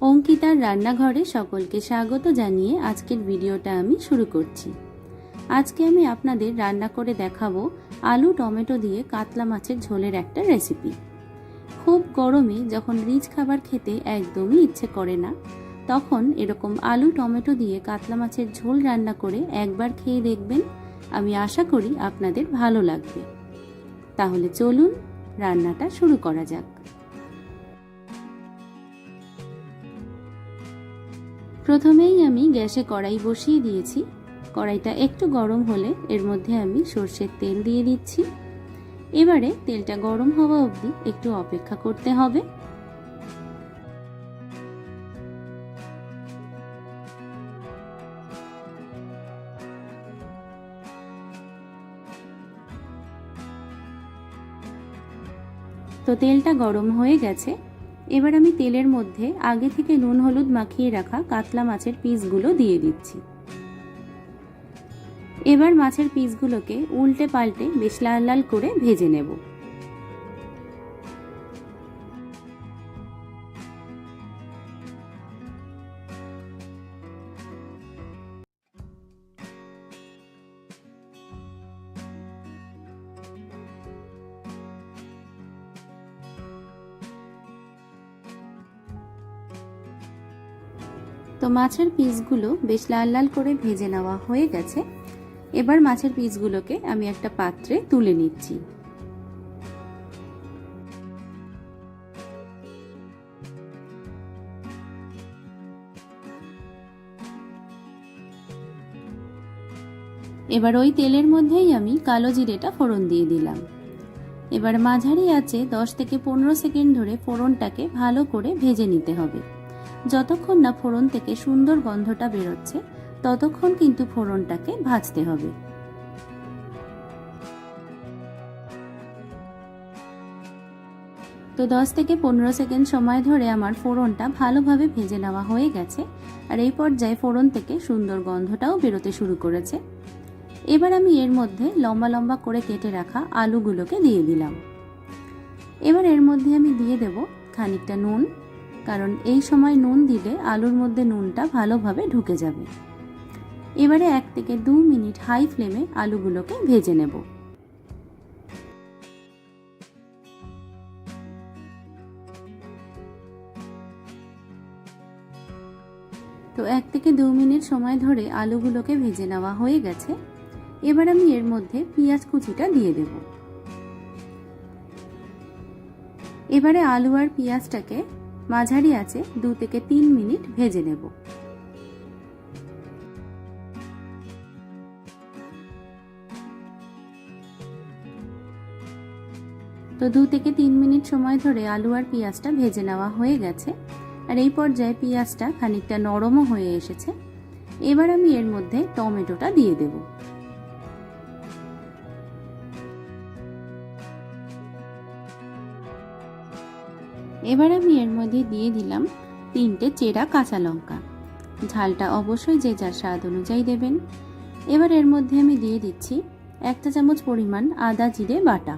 অঙ্কিতার রান্নাঘরে সকলকে স্বাগত জানিয়ে আজকের ভিডিওটা আমি শুরু করছি। আজকে আমি আপনাদের রান্না করে দেখাবো আলু টমেটো দিয়ে কাতলা মাছের ঝোলের একটা রেসিপি। খুব গরমে যখন রিচ খাবার খেতে একদমই ইচ্ছে করে না, তখন এরকম আলু টমেটো দিয়ে কাতলা মাছের ঝোল রান্না করে একবার খেয়ে দেখবেন, আমি আশা করি আপনাদের ভালো লাগবে। তাহলে চলুন রান্নাটা শুরু করা যাক। প্রথমেই আমি গ্যাসে কড়াই বসিয়ে দিয়েছি। কড়াইটা একটু গরম হলে এর মধ্যে আমি সর্ষের তেল দিয়ে দিচ্ছি। এবারে তেলটা গরম হওয়া অবধি একটু অপেক্ষা করতে হবে। তো তেলটা গরম হয়ে গেছে। এবার আমি তেলের মধ্যে আগে থেকে নুন হলুদ মাখিয়ে রাখা কাতলা মাছের পিসগুলো দিয়ে দিচ্ছি। এবার মাছের পিসগুলোকে উল্টে পাল্টে বেশ লাল লাল করে ভেজে নেব। মাছের পিসগুলো বেশ লাল লাল করে ভেজে নেওয়া হয়ে গেছে। এবার মাছের পিসগুলোকে আমি একটা পাত্রে তুলে নিচ্ছি। এবার ওই তেলের মধ্যেই আমি কালো জিরেটা ফোড়ন দিয়ে দিলাম। এবার মাঝারি আছে দশ থেকে পনেরো সেকেন্ড ধরে ফোড়নটাকে ভালো করে ভেজে নিতে হবে। যতক্ষণ না ফোড়ন থেকে সুন্দর গন্ধটা বেরোচ্ছে, ততক্ষণ কিন্তু ফোড়নটাকে ভাজতে হবে। তো দশ থেকে পনেরো সেকেন্ড সময় ধরে আমার ফোড়নটা ভালোভাবে ভেজে নেওয়া হয়ে গেছে আর এই পর্যায়ে ফোড়ন থেকে সুন্দর গন্ধটাও বেরোতে শুরু করেছে। এবার আমি এর মধ্যে লম্বা লম্বা করে কেটে রাখা আলুগুলোকে দিয়ে দিলাম। এবার এর মধ্যে আমি দিয়ে দেব খানিকটা নুন কারণ এই সময় নুন দিলে আলুর মধ্যে নুনটা ভালোভাবে ঢুকে যাবে। এবারে এক থেকে দু মিনিট হাই ফ্লেমে আলুগুলোকে ভেজে নেব। তো এক থেকে দু মিনিট সময় ধরে আলুগুলোকে ভেজে নেওয়া হয়ে গেছে। এবার আমি এর মধ্যে পেঁয়াজ কুচিটা দিয়ে দেব। এবারে আলু আর পেঁয়াজটাকে মাঝারি আছে দু থেকে তিন মিনিট ভেজে নেব। তো দু থেকে তিন মিনিট সময় ধরে আলু আর পেঁয়াজটা ভেজে নেওয়া হয়ে গেছে। আর এই পর্যায়ে পেঁয়াজটা খানিকটা নরমও হয়ে এসেছে। এবার আমি এর মধ্যে টমেটোটা দিয়ে দেব। এবার আমি এর মধ্যে দিয়ে দিলাম তিনটে চেরা কাঁচা লঙ্কা। ঝালটা অবশ্যই যে যার স্বাদ অনুযায়ী দেবেন। এবার এর মধ্যে আমি দিয়ে দিচ্ছি একটা চামচ পরিমাণ আদা জিরে বাটা।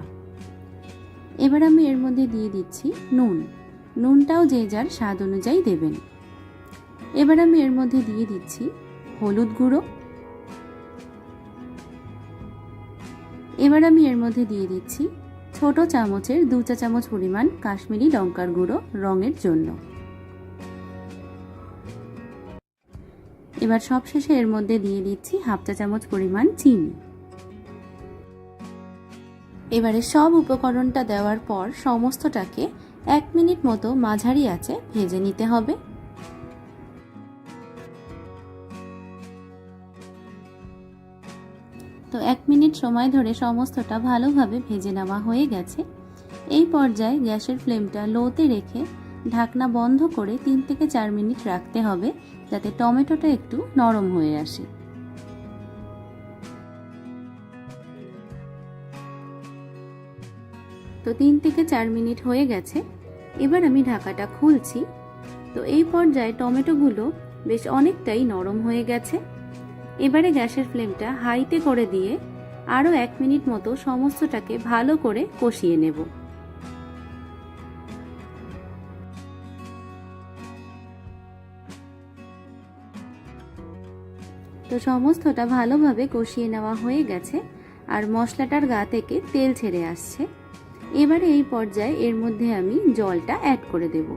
এবার আমি এর মধ্যে দিয়ে দিচ্ছি নুন। নুনটাও যে যার স্বাদ অনুযায়ী দেবেন। এবার আমি এর মধ্যে দিয়ে দিচ্ছি হলুদ গুঁড়ো। এবার আমি এর মধ্যে দিয়ে দিচ্ছি ছোট চামচের দু চা চামচ পরিমাণ কাশ্মীরি লঙ্কার গুঁড়ো রঙের জন্য। এবার সবশেষে এর মধ্যে দিয়ে দিচ্ছি হাফ চা চামচ পরিমাণ চিনি। এবারে সব উপকরণটা দেওয়ার পর সমস্তটাকে এক মিনিট মতো মাঝারি আছে ভেজে নিতে হবে। তো এক মিনিট সময় ধরে সমস্তটা ভালোভাবে ভেজে নেওয়া হয়ে গেছে। এই পর্যায়ে গ্যাসের ফ্লেমটা লোতে রেখে ঢাকনা বন্ধ করে তিন থেকে চার মিনিট রাখতে হবে যাতে টমেটোটা একটু নরম হয়ে আসে। তো তিন থেকে চার মিনিট হয়ে গেছে। এবার আমি ঢাকাটা খুলছি। তো এই পর্যায়ে টমেটোগুলো বেশ অনেকটাই নরম হয়ে গেছে। এবারে গ্যাসের ফ্লেমটা হাইতে করে দিয়ে আরও এক মিনিট মতো সমস্তটাকে ভালো করে কষিয়ে নেব। তো সমস্তটা ভালোভাবে কষিয়ে নেওয়া হয়ে গেছে আর মশলাটার গা থেকে তেল ছেড়ে আসছে। এবারে এই পর্যায়ে এর মধ্যে আমি জলটা অ্যাড করে দেব।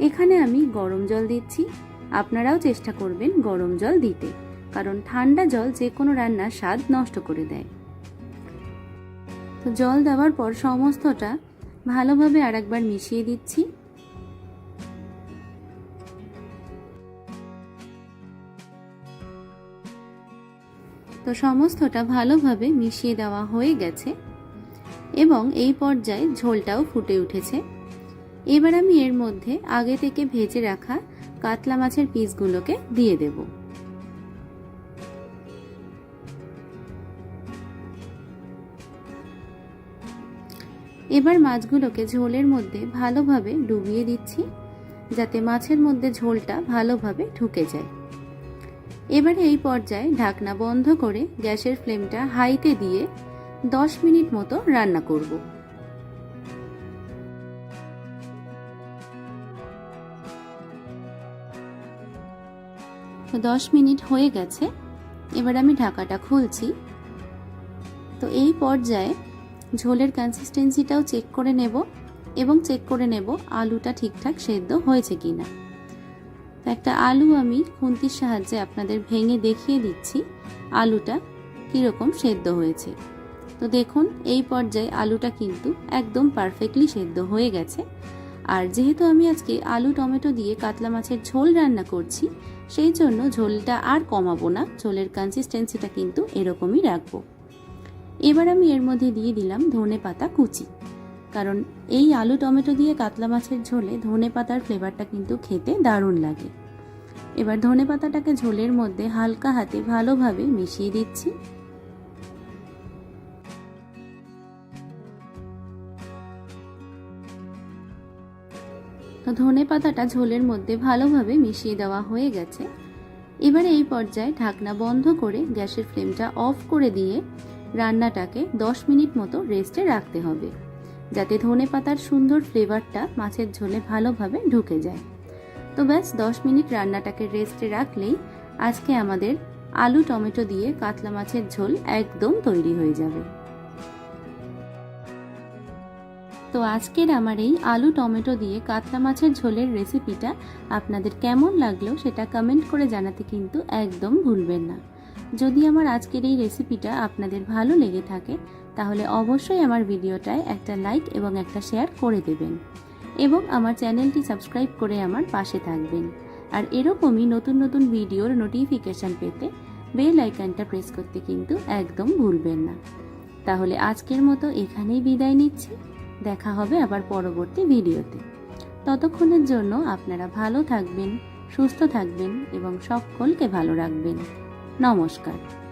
এখানে আমি গরম জল দিচ্ছি। আপনারাও চেষ্টা করবেন গরম জল দিতে। কারণ ঠান্ডা জল যে কোনো রান্নার স্বাদ নষ্ট করে দেয়। তো জল দেওয়ার পর সমস্তটা ভালোভাবে আরেকবার মিশিয়ে দিচ্ছি। তো সমস্তটা ভালোভাবে মিশিয়ে দেওয়া হয়ে গেছে এবং এই পর্যায়ে ঝোলটাও ফুটে উঠেছে। এবার আমি এর মধ্যে আগে থেকে ভেজে রাখা কাতলা মাছের পিসগুলোকে দিয়ে দেব। এবার মাছগুলোকে ঝোলের মধ্যে ভালোভাবে ডুবিয়ে দিচ্ছি, যাতে মাছের মধ্যে ঝোলটা ভালোভাবে ঢুকে যায়। এবারে এই পর্যায়ে ঢাকনা বন্ধ করে গ্যাসের ফ্লেমটা হাইতে দিয়ে দশ মিনিট মতো রান্না করব। তো দশ মিনিট হয়ে গেছে, এবার আমি ঢাকাটা খুলছি। তো এই পর্যায়ে ঝোলের কনসিস্টেন্সিটাও চেক করে নেব এবং চেক করে নেব আলুটা ঠিকঠাক সেদ্ধ হয়েছে কিনা। তো একটা আলু আমি খুন্তির সাহায্যে আপনাদের ভেঙে দেখিয়ে দিচ্ছি আলুটা কীরকম সেদ্ধ হয়েছে। তো দেখুন, এই পর্যায়ে আলুটা কিন্তু একদম পারফেক্টলি সেদ্ধ হয়ে গেছে। আর যেহেতু আমি আজকে আলু টমেটো দিয়ে কাতলা মাছের ঝোল রান্না করছি, সেই জন্য ঝোলটা আর কমাবো না, ঝোলের কনসিস্টেন্সিটা কিন্তু এরকমই রাখব। এবার আমি এর মধ্যে দিয়ে দিলাম ধনে পাতা কুচি। কারণ এই আলু টমেটো দিয়ে কাতলা মাছের ঝোলে ধনে পাতার ফ্লেভারটা কিন্তু খেতে দারুণ লাগে। এবার ধনে পাতাটাকে ঝোলের মধ্যে হালকা হাতে ভালোভাবে মিশিয়ে দিচ্ছি। ধনে পাতাটা ঝোলের মধ্যে ভালোভাবে মিশিয়ে দেওয়া হয়ে গেছে। এবারে এই পর্যায়ে ঢাকনা বন্ধ করে গ্যাসের ফ্লেমটা অফ করে দিয়ে রান্নাটাকে 10 মিনিট মতো রেস্টে রাখতে হবে, যাতে ধনে পাতার সুন্দর ফ্লেভারটা মাছের ঝোলে ভালোভাবে ঢুকে যায়। তো ব্যাস 10 মিনিট রান্নাটাকে রেস্টে রাখলেই আজকে আমাদের আলু টমেটো দিয়ে কাতলা মাছের ঝোল একদম তৈরি হয়ে যাবে। তো আজকের আমার এই আলু টমেটো দিয়ে কাতলা মাছের ঝোলের রেসিপিটা আপনাদের কেমন লাগল সেটা কমেন্ট করে জানাতে কিন্তু একদম ভুলবেন না। যদি আমার আজকের এই রেসিপিটা আপনাদের ভালো লেগে থাকে, তাহলে অবশ্যই আমার ভিডিওটায় একটা লাইক এবং একটা শেয়ার করে দেবেন। এবং আমার চ্যানেলটি সাবস্ক্রাইব করে আমার পাশে থাকবেন। আর এরকমই নতুন নতুন ভিডিওর নোটিফিকেশান পেতে বেল আইকনটা প্রেস করতে কিন্তু একদম ভুলবেন না। তাহলে আজকের মতো এখানেই বিদায় নিচ্ছি। দেখা হবে আবার পরবর্তী ভিডিওতে ততক্ষণের জন্য আপনারা ভালো থাকবেন, সুস্থ থাকবেন এবং সকলকে ভালো রাখবেন। নমস্কার।